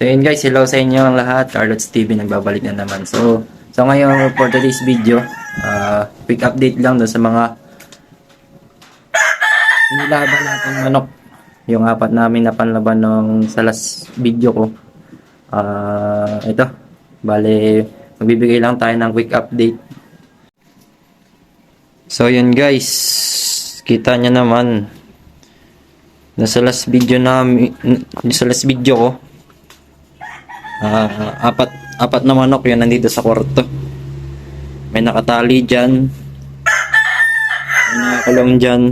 So yun guys, hello sa inyo ang lahat. Carlots TV nagbabalik na naman. So, so ngayon for today's video, uh, quick update lang doon sa mga inilaban natin manok. Yung apat namin na panlaban nung sa last video ko. Ah, ito. Bale, magbibigay lang tayo ng quick update. So yun guys, kita nyo naman. Nasa last video namin, sa last video ko, Ah, apat apat na manok yun nandito sa kwarto. May nakatali diyan. May nakakulong diyan.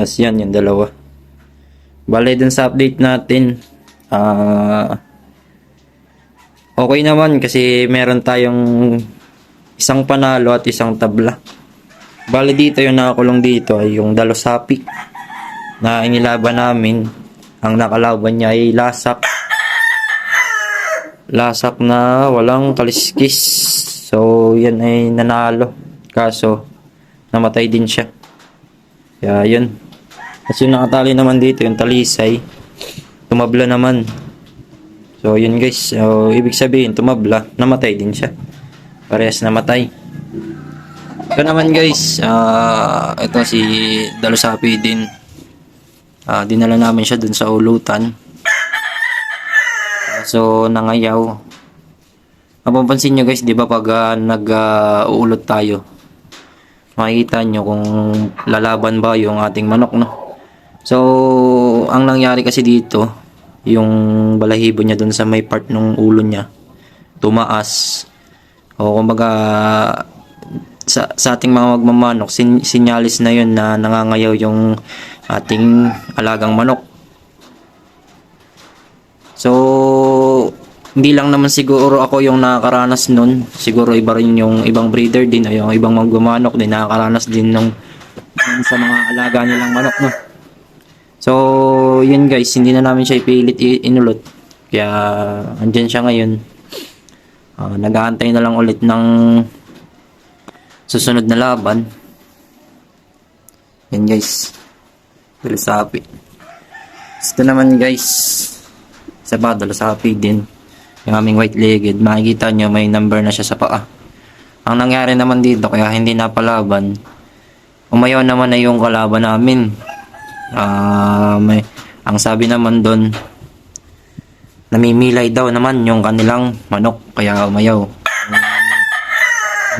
As yan yung dalawa. Bale dun sa update natin, ah okay naman kasi meron tayong isang panalo at isang tabla. Bale dito yung nakakulong dito ay yung dalosapi na inilaban namin. Ang nakalaban niya ay lasak lasak na walang kaliskis. So, yan ay nanalo. Kaso, namatay din siya. Kaya, yun. Kasi yung nakatali naman dito, yung talisay, tumabla naman. So, yun guys. So, ibig sabihin, tumabla, namatay din siya. Parehas namatay. Ito naman guys, ah ito si Dalosapi din. Ah, dinala namin siya dun sa ulutan. So, nangayaw. Mapapansin nyo guys, di ba pag ah, nag-uulot tayo, makikita nyo kung lalaban ba yung ating manok, no? So, ang nangyari kasi dito, yung balahibo niya dun sa may part ng ulo niya, tumaas. O kumbaga, sa, sa ating mga magmamanok, sin, sinyalis na yun na nangangayaw yung ating alagang manok. So, hindi lang naman siguro ako yung nakakaranas nun. Siguro iba rin yung ibang breeder din o yung ibang magmamanok din nakakaranas din ng ng sa mga alaga nilang manok, no? So, yun guys, hindi na namin siya ipilit inulot. Kaya, andyan siya ngayon. Ah, nag-aantay na lang ulit ng susunod na laban. Yan guys. Philosophy. Ito naman guys, sa badal sa happy din yung aming white legged makikita nyo may number na siya sa paa. Ang nangyari naman dito kaya hindi napalaban umayaw naman na yung kalaban namin. Ah, may ang sabi naman doon namimilay daw naman yung kanilang manok kaya umayaw.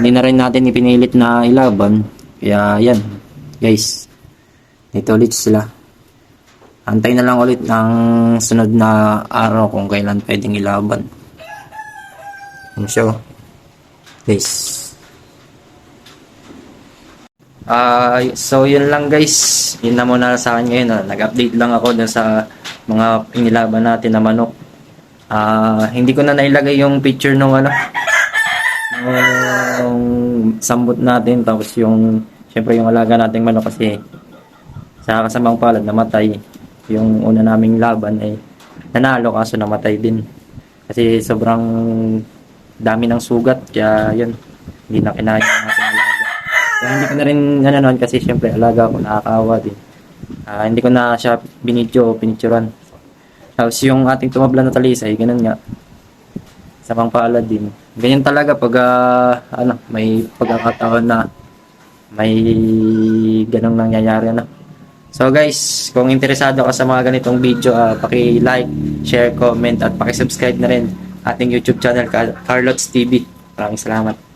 Hindi na rin natin ipinilit na ilaban kaya yan guys dito ulit sila. Antay na lang ulit ng sunod na araw kung kailan pwedeng ilaban. Yung show. Guys. Ah, so yun lang guys. Yun na muna sa akin ngayon. ah. Nag-update lang ako dun sa mga inilaban natin na manok. Ah, hindi ko na nailagay yung picture nung ano yung sambot natin tapos yung syempre yung alaga nating manok kasi sa kasamang palad namatay yung una naming laban ay nanalo kaso namatay din. Kasi sobrang dami ng sugat kaya yun hindi na kinaya ng ating alaga. Kaya hindi ko na rin ano nun kasi syempre alaga ko nakakaawa din. Ah, hindi ko na siya binidyo o pinicturan. Tapos yung ating tumabla na talisay, ganun nga. Sa pangpaalad din. Ganyan talaga pag ah, ano, may pagkakataon na may ganong nangyayari na. So guys, kung interesado ka sa mga ganitong video, ah, paki-like, share, comment at paki-subscribe na rin ating YouTube channel Car- Carlots TV. Maraming salamat.